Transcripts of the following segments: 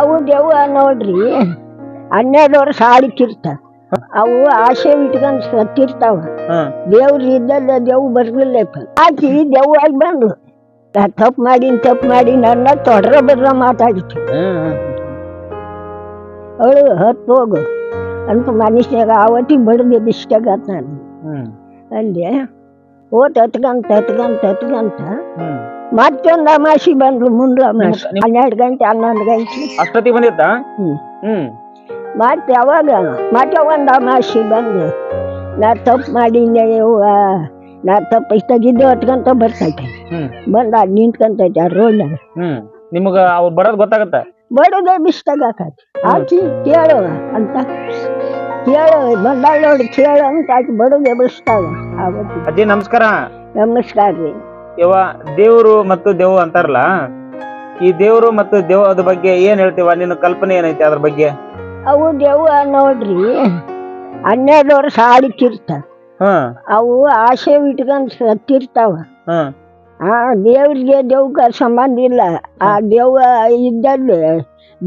ಅವು ದೆವ್ವ ನೋಡ್ರಿ. ಹನ್ನೆರಡು ವರ್ಷ ಆಡಿಕಿರ್ತಾವ ಅವು ಆಸೆ ಇಟ್ಕೊಂಡು ಸತ್ತಿರ್ತಾವ ದೇವ್ರು ಇದ್ದಲ್ಲ ದೇವ್ ಬರ್ಲಿಲ್ಲಪ್ಪ. ಆಕಿ ದೆವ್ವಾಗಿ ಬಂದ್ಲು ನಾ ತಪ್ಪು ಮಾಡಿ ತಪ್ಪು ಮಾಡಿ ನನ್ನ ತೊಡ್ರ ಬದ್ರ ಮಾತಾಡಿತ್ತು ಅವಳು ಹತ್ತು ಹೋಗು. ಅಂತ ಮನುಷ್ಯಾಗ ಆವತ್ತಿಗೆ ಬಡದೆ ಇಷ್ಟಾಗತ್ ನಾನು. ಅಲ್ಲಿ ಓ ತತ್ಕಂತ ತತ್ಕಂತ ತತ್ಕಂತ ಮತ್ತೊಂದು ಅಮಾಸಿ ಬಂದ್ಲು ಮುಂದೆ ಅಮಾಸಿ. ಹನ್ನೆರಡು ಗಂಟೆ ಹನ್ನೊಂದು ಗಂಟೆ. ಅಷ್ಟೊತ್ತಿಗೆ ಬಂದಿತ್ತ ಹ್ಮ್. ಮತ್ತೆ ಯಾವಾಗ ಮತ್ತೆ ಒಂದು ಅಮಾಸಿ ಬಂದು. ನಾ ತಪ್ಪು ಮಾಡಿದ್ದೆ ನಾ ತಪ್ಪು ಇಷ್ಟಾಗಿದ್ದು ಹತ್ಕೊಂತ ಬರ್ತೈತೆ ಬಂದು ಅದು ನಿಂತ್ಕೊಂತೈತೆ ಆ ರೋಡ್ನಾಗ ಹ್ಮ್. ನಿಮಗ ಅವ್ರು ಬರೋದ್ ಗೊತ್ತಾಗತ್ತ? ಬಿಸ್ತಾಗ ಹಾಕಿ ಆಚಿ ಕೇಳು ಅಂತ. ಕೇಳು ಬಂದಾಳ ನೋಡಿ ಕೇಳು ಅಂತ ಆಕಿ ಬಡದೆ ಬಿಸ್ತಾಗ ಅಜ್ಜಿ ನಮಸ್ಕಾರ. ನಮಸ್ಕಾರ ರೀ. ಯವ್ವ ದೇವರು ಮತ್ತು ದೇವ್ ಅಂತಾರಲ್ಲ? ಈ ದೇವರು ಮತ್ತು ದೆವ್ವದ ಬಗ್ಗೆ ಏನ್ ಹೇಳ್ತೀವ? ನಿನ್ನ ಕಲ್ಪನೆ ಏನೈತಿ ಅದ್ರ ಬಗ್ಗೆ? ಅವು ದೇವ ನೋಡ್ರಿ ಹನ್ನೆರಡು ವರ್ಷ ಆಡಿಕಿರ್ತಾವ ಹಾ. ಅವು ಆಸೆ ಇಟ್ಕೊಂಡ್ ಸತ್ತಿರ್ತಾವ ಹ. ಆ ದೇವ್ರಿಗೆ ದೇವ್ಗ ಸಂಬಂಧ ಇಲ್ಲ. ಆ ದೇವ ಇದ್ದಲ್ಲಿ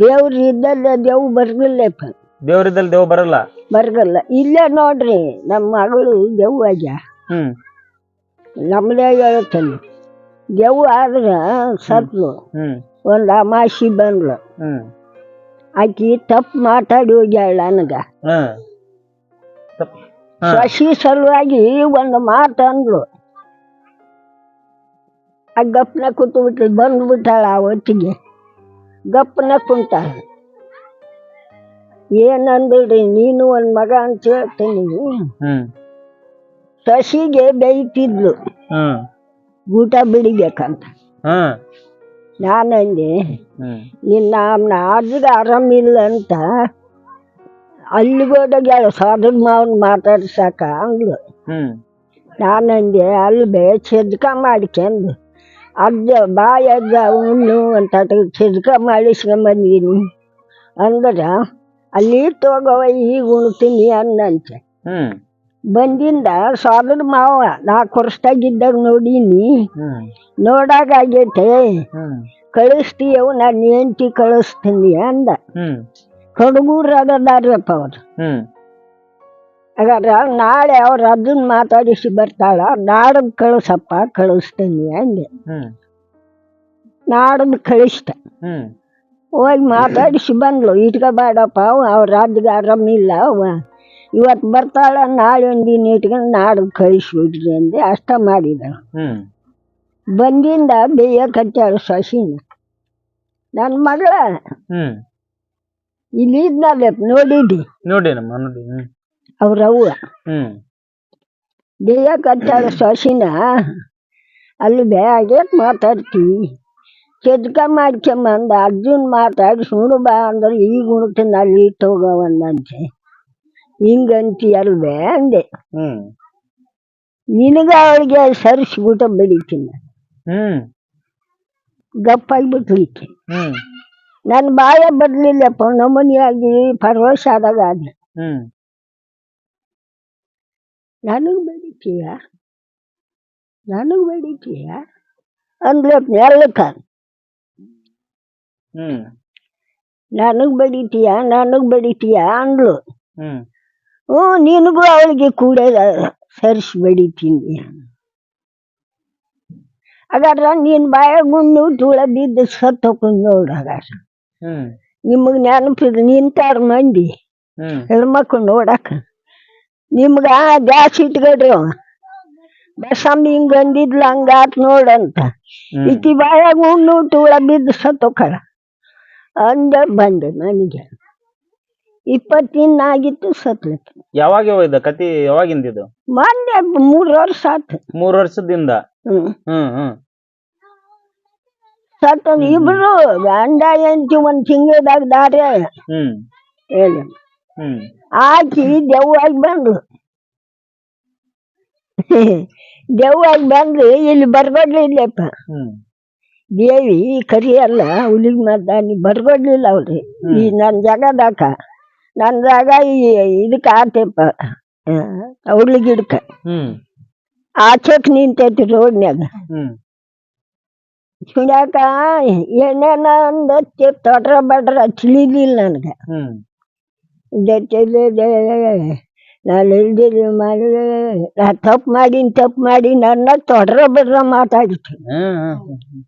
ದೇವ್ರ ಇದ್ದಲ್ಲಿ ದೇವ್ ಬರ್ಗಿಲ್ಲಪ್ಪ ದೇವ್ರಿದ್ದಲ್ಲಿ ದೇವ್ ಬರಲ್ಲ? ಬರ್ಗಲ್ಲ. ಇಲ್ಲೇ ನೋಡ್ರಿ ನಮ್ಮ ಮಗಳು ದೇವ್ ಹ್ಮ್. ನಮ್ಮದೇ ಹೇಳ್ತಾನೆ. ದೆವ್ವ ಆದ್ರೆ ಸತ್ಲು ಒಂದು ಅಮಾಸಿ ಬಂದ್ಲು. ಆಕಿ ತಪ್ಪು ಮಾತಾಡಿ ಹೋಗ್ಯಾಳ ನನಗ. ಶಶಿ ಸಸಿ ಸಲುವಾಗಿ ಒಂದು ಮಾತು ಅಂದ್ಲು. ಆ ಗಪ್ನ ಕೂತು ಬಿಟ್ಟು ಬಂದ್ಬಿಟ್ಟಾಳ ಆ ಹೊತ್ತಿಗೆ. ಗಪ್ನ ಕುಂತ. ಏನಂದ್ರಿ ನೀನು ಒಂದು ಮಗ ಅಂತ ಹೇಳ್ತೀನಿ. ಶಶಿಗೆ ಸಸಿಗೆ ಬೇಯ್ತಿದ್ಲು. ಹ್ಮ್. ಊಟ ಬಿಡಿಬೇಕಂತ. ಹಾ. ನಾನಂದೆ ನಿನ್ನ ಆದ್ರೂ ಆರಾಮ ಆರಾಮಿಲ್ಲ ಅಂತ ಅಲ್ಲಿಗೋದಾಗೆ ಸಾಧನ ಮಾವನ್ ಮಾತಾಡ್ಸಕ ಅಂದ್ಲು. ನಾನಂದೆ ಅಲ್ಲಿ ಬೇ ಚೆದ್ಕ ಮಾಡ್ಕೊಂಡು ಅಜ್ಜ ಬಾಯ ಅಜ್ಜ ಉಣ್ಣು ಅಂತ ಚೆದ್ಕ ಮಾಡಿಸ್ಕೊಂಬಂದಿನಿ. ಅಂದ್ರೆ ಅಲ್ಲಿ ತಗೋವ ಈಗ ಉಣ್ತೀನಿ ಅನ್ನಂತೆ. ಬಂದಿಂದ ಸಾಲದ ಮಾವ ನಾಲ್ಕು ವರ್ಷದಾಗಿದ್ದಾಗ ನೋಡೀನಿ. ಹ್ಮ್. ನೋಡಾಗ ಆಗೈತೆ. ಹ್ಮ್. ಕಳಿಸ್ತೀಯವು ನಾನು ಹೆಂಡ್ತಿ ಕಳಿಸ್ತೀನಿ ಅಂದ. ಹ್ಮ್. ಹುಡುಗರು ಅದದಾರಪ್ಪ ಅವ್ರು. ಹ್ಮ್. ಹಾಗಾದ್ರೆ ನಾಳೆ ಅವ್ರ ಅದನ್ನ ಮಾತಾಡಿಸಿ ಬರ್ತಾಳ ನಾಡದ್ ಕಳಿಸಪ್ಪ ಕಳಿಸ್ತೀನಿ ಅಂದೆ. ಹ್ಮ್. ನಾಡದ್ ಕಳಿಸ್ತ ಹ್ಮ್. ಹೋಗಿ ಮಾತಾಡಿಸಿ ಬಂದ್ಲು. ಇಟ್ಕೋಬೇಡಪ್ಪ ಅವ್ರ ಅದ್ಗೆ ಆರಾಮಿಲ್ಲ ಅವ ಇವತ್ತು ಬರ್ತಾಳ ನಾಳೆ ಒಂದಿನ ಇಟ್ಕೊಂಡು ನಾಡು ಕಳಿಸ್ಬಿಡ್ರಿ ಅಂದೆ ಅಷ್ಟ ಮಾಡಿದ ಹ್ಮ್. ಬಂದಿಂದ ಬೇಯ ಕಟ್ಟಾಳ ಶಶಿನ ನನ್ನ ಮಗಳ. ಹ್ಮ್. ಇಲ್ಲಿ ಇದ್ನಲ್ಲ ನೋಡಿದ್ದಿ? ನೋಡಿ ನೋಡಿ ಹ್ಮ್. ಅವ್ರ ಅವ್ವ. ಹ್ಮ್. ಬೇಯ ಕಟ್ಟಾಳ ಶಶಿನ ಅಲ್ಲಿ ಬೇಗ ಮಾತಾಡ್ತೀವಿ ಚದ್ಕ ಮಾಡ್ಕೊಂಬಂದ ಅರ್ಜುನ್ ಮಾತಾಡಿ ಸುಣ್ಣ ಬಾ ಅಂದ್ರೆ ಈಗ ಉಣ್ತೀನಿ ಅಲ್ಲಿ ತಗೋವಂದಂತೆ ಹಿಂಗಂತಿ ಅಲ್ವೇ ಅಂದೆ ಹ್ಮ್ ನಿನಗ ಅವಳಿಗೆ ಸರಿಸ್ಬಿಟ್ಟು ಬೆಳಿತೀನಿ ಹ್ಮ್ ಗಪ್ಪಾಗ್ಬಿಟ್ಟು ಈಕೆ ಹ್ಮ್ ನನ್ನ ಬಾಯ ಬರಲಿಲ್ಲಪ್ಪ ನಮೂನಿಯಾಗಿ ಪರವಶ ಆದಾಗ ಅದು ಹ್ಮ್ ನನಗೆ ಬೆಳಿತೀಯ ನನಗೆ ಬೆಳಿತೀಯ ಅಂದ್ಲಪ್ಪ ಎಲ್ಲಕ್ಕ ಹ್ಮ್ ನನಗೆ ಬೆಳಿತೀಯ ನನಗೆ ಬೆಳಿತೀಯ ಅಂದ್ಲು ಹ್ಞೂ ನಿನಗೂ ಅವಳಿಗೆ ಕೂಡ ಸರಿಸಿ ಬೆಳಿತೀನಿ ಹಾಗಾದ್ರ ನೀನ್ ಬಾಯ ಗುಂಡು ಧೂಳ ಬಿದ್ದು ಸತ್ತೋಕೊಂಡು ನೋಡು ಹಾಗಾದ್ರ. ಹ್ಮ್. ನಿಮಗೆ ನೆನಪಿದ್ರೆ ನಿಂತಾರ ಮಂದಿ. ಹೆಣ್ಮಕ್ಳು ನೋಡಕ ನಿಮ್ಗ ಗ್ಯಾಸ್ ಇಟ್ಕೊಡ್ರಿ ಅವ. ಬಸಮ್ಮ ಹಿಂಗ್ ಅಂದಿದ್ಲ ಹಂಗಾತ್ ನೋಡಂತ ಇತಿ ಈಕಿ ಬಾಯಾಗ ಉಣ್ಣು ತೂಳ ಬಿದ್ದು ಸತ್ತೋಕಳ ಅಂದ ಬಂದೆ ನನಗೆ ಇಪ್ಪತ್ತಿನ ಆಗಿತ್ತು ಸತ್ಲಕ್ಕೆ ಯಾವಾಗ ಯಾವ ಇದು ಕತಿ ಯಾವಾಗಿಂದ ಇದು? ಮೊನ್ನೆ ಮೂರು ವರ್ಷ ಆತು. ಮೂರ್ ವರ್ಷದಿಂದ? ಹ್ಮ್. ಹ್ಮ್ ಹ್ಮ್. ಸತ್ತ ಇಬ್ರು ಗಂಡ ಹೆಂಡತಿ ಒಂದ್ ತಿಂಗಳದಾಗ ದಾರಿ ಹ್ಮ್. ಹೇಳಿ. ಹ್ಮ್. ಆಕಿ ದೆವ್ವಾಗಿ ಬಂದ್ರು ದೆವ್ವಾಗಿ ಬಂದ್ರಿ ಇಲ್ಲಿ ಬರ್ಕೊಡ್ಲಿಲ್ಲಪ್ಪ ಹ್ಮ್. ದೇವಿ ಕರಿ ಅಲ್ಲ ಹುಲಿಗ್ ಮದ್ದ ನೀ ಬರ್ಕೊಡ್ಲಿಲ್ಲ ಅವ್ರಿ. ಈ ನನ್ನ ಜಾಗದಾಕ. ಜಾಗ ಈ ಇದಕ್ಕೆ ಆತಪ್ಪ ಅವಳಿ ಗಿಡಕ್ಕೆ ಹ್ಮ್. ಆಚೆಕ್ ನಿಂತೈತಿ ರೋಡ್ನ್ಯಾಗ. ಹ್ಮ್. ಸುಳ್ಯಾಕ ಏನೇನ ಅಂದತ್ತಿ ತೊಡ್ರ ಬಡ್ರ ತಿಳಿಲಿಲ್ಲ ನನಗೆ. ಹ್ಮ್. ನಾನು ಇಲ್ದಿಲ್ಲ ಮಾಡಿ ನಾ ತಪ್ಪು ಮಾಡೀನಿ ತಪ್ಪು ಮಾಡಿ ನನ್ನ ತೊಡ್ರ ಬಡ್ರ ಮಾತಾಡಿತ್ತು ಹ್ಮ್ ಹ್ಮ್.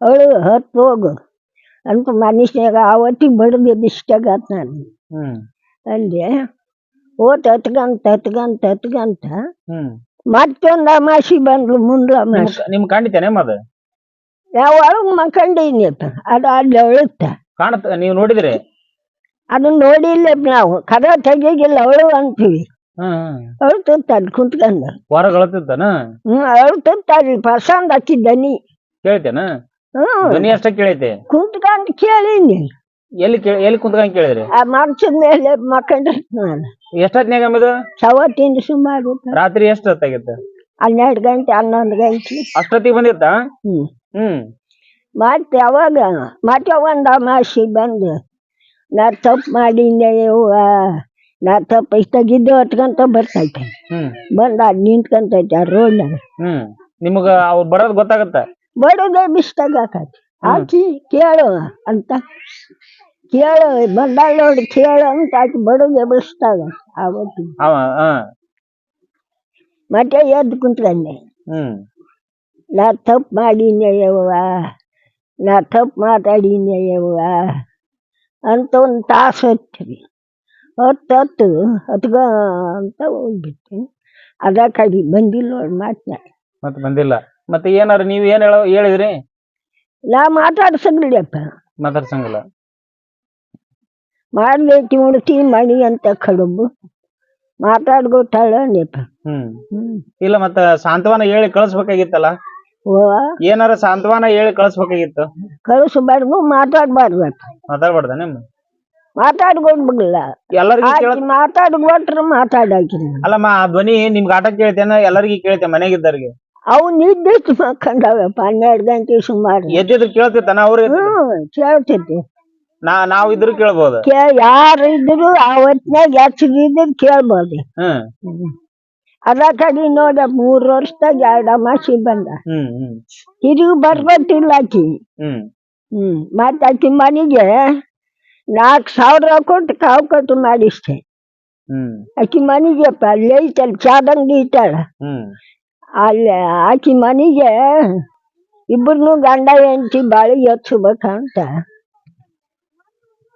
ಅವಳು ಹತ್ತು ಹೋಗು. ಅಂತ ಮನುಷ್ಯಾಗ ಆವತ್ತಿಗೆ ಬಡ್ದು ಇಷ್ಟಾಗತ್ ನಾನು. ಹ್ಮ್. ಅಂದೆ ಓಟ್ ಹತ್ಕಂತ ಹತ್ಕಂತ ಹತ್ಕಂತ ಹ್ಮ್. ಮತ್ತೊಂದು ಅಮಾಸಿ ಬಂದ್ಲು ಮುಂದೆ ಅಮಾಸಿ. ನಿಮ್ ಕಾಣಿತೇನೆ ಮದ? ಯಾವ ಒಳಗೆ ಮಕ್ಕಂಡೀನಿಯಪ್ಪ ಅದು ಅಲ್ಲಿ ಅಳುತ್ತ. ಕಾಣತ್ ನೀವ್ ನೋಡಿದ್ರಿ? ಅದನ್ನ ನೋಡಿಲ್ಲ ನಾವು ಕದ ತೆಗಿಗಿಲ್ಲ ಅವಳು ಅಂತೀವಿ. ಹ್ಮ್ ಹ್ಮ್. ಅವಳು ತುತ್ತಾಡಿ ಕುಂತ್ಕಂಡು ಹ್ಮ್ ಹ್ಞೂ ಅವಳು ತುತ್ತಾಡಿ ಪಸಂದ್ ಹಾಕಿದ್ದನಿ ಕೇಳ್ತೇನ? ಧ್ವನಿ ಅಷ್ಟ ಕೇಳೈತೆ. ಕುಂತ್ಕೊಂಡು ಕೇಳಿ ಎಲ್ಲಿ ಕೇಳಿ ಎಲ್ಲಿ ಕುಂತ್ಕೊಂಡ್ ಕೇಳಿದ್ರಿ? ಆ ಮಂಚದ ಮೇಲೆ ಮಕ್ಕಂಡಿರ್ತಾನಲ್ಲ ಎಷ್ಟೊತ್ತಿನಾಗ ಅಮ್ಮದು ಸವತ್ತಿಂದ ಸುಮಾರು ರಾತ್ರಿ ಎಷ್ಟು ಹೊತ್ತಾಗಿತ್ತ ಹನ್ನೆರಡು ಗಂಟೆ ಹನ್ನೊಂದು ಗಂಟೆ. ಅಷ್ಟೊತ್ತಿಗೆ ಬಂದಿತ್ತ? ಹ್ಞೂ ಹ್ಮ್. ಮತ್ತೆ ಅವಾಗ ಮತ್ತೆ ಒಂದು ಅಮಾಸಿ ಬಂದು ನಾ ತಪ್ಪು ಮಾಡೀನಿ ಯವ್ವ. ನಾ ತಪ್ಪು ಇಷ್ಟಾಗಿದ್ದು ಹೊತ್ಕೊಂತ ಬರ್ತೈತೆ ಹ್ಮ್. ಬಂದು ಅದು ನಿಂತ್ಕೊಂತೈತೆ ಆ ರೋಡ್ನಾಗ ಹ್ಮ್. ನಿಮಗ ಅವ್ರು ಬರೋದ್ ಗೊತ್ತಾಗತ್ತ? ಬಡೋದೇ ಆಕತಿ. ಆಕಿ ಕೇಳು ಅಂತ. ಕೇಳು ಬಂದಾಳ ನೋಡಿ ಕೇಳು ಅಂತ ಆಕಿ ಬಡೋದೇ ಬಿಡಿಸ್ತಾಗ ಆವತ್ತು ಅವ ಆ, ಮತ್ತೆ ಎದ್ದು ಕುಂತ್ಕೊಂಡೆ ಹ್ಮ್. ನಾ ತಪ್ಪು ಮಾಡೀನಿ ಯವ್ವ. ನಾ ತಪ್ಪು ಮಾತಾಡೀನಿ ಯವ್ವ. ಅಂತ ಒಂದು ತಾಸು ಹತ್ತಿರಿ ಹೊತ್ತು ಹೊತ್ತು ಹತ್ಗ ಅಂತ ಹೋಗ್ಬಿಟ್ಟು ಅದ ಕಡೆ ಬಂದಿಲ್ಲ ನೋಡಿ ಮಾತನ್ನ ಮತ್ತೆ ಬಂದಿಲ್ಲ. ಮತ್ತೆ ಏನಾರ ನೀವ್ ಏನ್ ಹೇಳ ಹೇಳಿದ್ರಿ? ನಾ ಮಾತಾಡ್ಸಂಗಿಲ್ಲಪ್ಪ ಮಾತಾಡ್ಸಂಗಿಲ್ಲ. ಮಾಡ್ಬೇಕು ಉಣ್ತಿ ಮಣಿ ಅಂತ ಕಡುಬು. ಮಾತಾಡ್ಕೊತಾಳ ನೆಪ ಹ್ಮ್. ಹ್ಮ್. ಇಲ್ಲ ಮತ್ತ ಸಾಂತ್ವನ ಹೇಳಿ ಕಳಿಸ್ಬೇಕಾಗಿತ್ತಲ್ಲ? ಓ ಏನಾರ ಸಾಂತ್ವನ ಹೇಳಿ ಕಳಿಸ್ಬೇಕಾಗಿತ್ತು? ಕಳಿಸ್ಬಾರ್ದು ಮಾತಾಡ್ಬಾರ್ದು ಮಾತಾಡ್ಬಾರ್ದ ನಿಮ್ ಮಾತಾಡ್ಕೊಂಡ್ಬಿಡಲ್ಲ ಎಲ್ಲರಿಗೂ ಕೇಳ ಮಾತಾಡ್ಕೊಟ್ರೆ ಮಾತಾಡಾಕಿನ ಅಲ್ಲಮ್ಮ ಆ ಧ್ವನಿ ನಿಮ್ಗೆ ಆಟ ಕೇಳ್ತೇನ ಎಲ್ಲರಿಗೂ ಕೇಳ್ತೇನೆ ಮನೆಗಿದ್ದವ್ರಿಗೆ. ಅವು ನಿದ್ದಿಟ್ಟು ಮಕ್ಕಂಡವಪ್ಪ ಹನ್ನೆರಡು ಗಂಟೆ ಸುಮಾರು. ಎದ್ದಿದ್ರು ಕೇಳ್ತಿತ್ತಾನ ಅವ್ರು ಹ್ಮ್ ಕೇಳ್ತೈತಿ ನಾ ನಾವ್ ಇದ್ರು ಕೇಳ್ಬೋದು. ಕೇ ಯಾರು ಇದ್ರು ಆ ಹೆಚ್ಚಿದ್ರು ಕೇಳ್ಬೋದು. ಹ್ಮ್. ಅದ ಕಡೆ ನೋಡ ಮೂರ್ ವರ್ಷದಾಗ ಎರಡು ಅಮಾಸಿ ಬಂದ. ಹ್ಮ್ ಹ್ಮ್. ಆಕಿ. ಹ್ಮ್. ಹ್ಮ್ ಮತ್ತೆ ಆಕಿ ಮನೆಗೆ ನಾಲ್ಕು ಸಾವಿರ ಕೊಟ್ಟು ಕಾವು ಕಟ್ಟು ಮಾಡಿಸ್ತೆ ಹ್ಮ್. ಆಕಿ ಮನೆಗೆಪ್ಪ ಅಲ್ಲಿ ಐತಲ್ಲ ಚಾದಂಗಡಿ ಇಟ್ಟಾಳ. ಹ್ಮ್. ಅಲ್ಲಿ ಆಕಿ ಮನೆಗೆ ಇಬ್ಬರನ್ನು ಗಂಡ ಹೆಂಡತಿ ಬಾಳಿ ಹಚ್ಬೇಕಂತ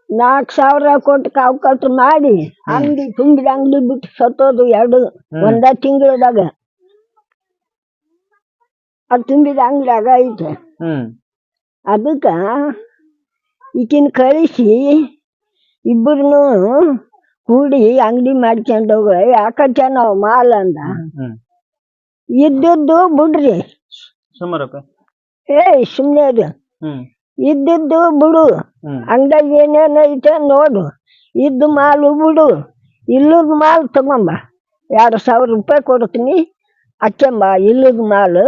ನಾಲ್ಕು ಸಾವಿರ ಕೊಟ್ಟು ಕಾವು ಕಟ್ಟು ಮಾಡಿ ಅಂಗಡಿ ತುಂಬಿದ ಅಂಗಡಿ ಬಿಟ್ಟು ಸತ್ತೋದು ಎರಡು ಒಂದ ತಿಂಗಳದಾಗ. ಅದು ತುಂಬಿದ ಅಂಗಡಿಯಾಗ ಐತೆ. ಅದಕ್ಕ ಈಕಿನ ಕಳಿಸಿ ಇಬ್ಬರನ್ನು ಕೂಡಿ ಅಂಗಡಿ ಮಾಡ್ಕೊಂಡು ಹೋಗ ಯಾಕಂತ ನಾವು ಮಾಲ್ ಅಂದ? ಇದ್ದದ್ದು ಬಿಡ್ರಿ. ಸುಮಾರಕ್ಕ? ಏ ಸುಮ್ಮನೆ ಅದು ಹ್ಮ್. ಇದ್ದದ್ದು ಬಿಡು. ಹ್ಮ್. ಅಂಗಡಿಯಾಗ ಏನೇನು ಐತೆ ನೋಡು. ಇದ್ದ ಮಾಲು ಬಿಡು. ಇಲ್ಲದ ಮಾಲು ತಗೊಂಬ. ಎರಡು ಸಾವಿರ ರೂಪಾಯಿ ಕೊಡ್ತೀನಿ. ಅಚ್ಚಂಬ ಇಲ್ಲದ ಮಾಲು.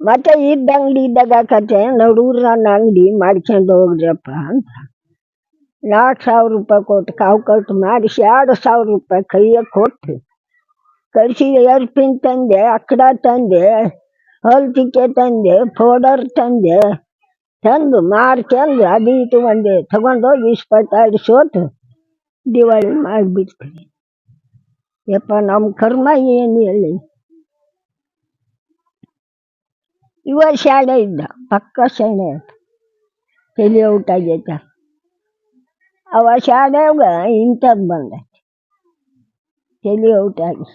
ಮತ್ತೆ ಇದ್ದ ಅಂಗಡಿ ಇದ್ದಾಗ ಕತೆ ನಡೂರ ನನ್ನ ಅಂಗಡಿ ಮಾಡ್ಕೊಂಡು ಹೋಗ್ರಿಯಪ್ಪ ಅಂತ. ನಾಲ್ಕು ಸಾವಿರ ರೂಪಾಯಿ ಕೊಟ್ಟು ಕಾವು ಕಟ್ಟು ಮಾಡಿಸಿ ಎರಡು ಸಾವಿರ ರೂಪಾಯಿ ಕೈಯಾಗ ಕೊಟ್ಟು. ಕಳಿಸಿ ಏರ್ಪಿನ್ ತಂದೆ, ಅಕ್ಕಡ ತಂದೆ ಹೊಲ್ತಿಕೆ ತಂದೆ, ಪೌಡರ್ ತಂದೆ, ತಂದು ಮಾರ್ಕೊಂಡು ಅದು ಇದು ಒಂದೇ. ತಗೊಂಡೋಗಿ ಇಸ್ಪತ್ತಾಡಿ ಸೋತು ದಿವಾಳಿ ಮಾಡಿಬಿಡ್ತೀವಿ ಯಪ್ಪ, ನಮ್ಮ ಕರ್ಮ ಏನು ಹೇಳಿ? ಇವ ಶಾಣೆ ಇದ್ದ, ಪಕ್ಕ ಶಾಣೆ ತಲೆ ಊಟ ಆಗೈತ? ಅವ ಶಾಣೆಗ ಇಂಥದ್ದು ಬಂದೈತೆ. ತಲೆ ಊಟ ಆಗಿ?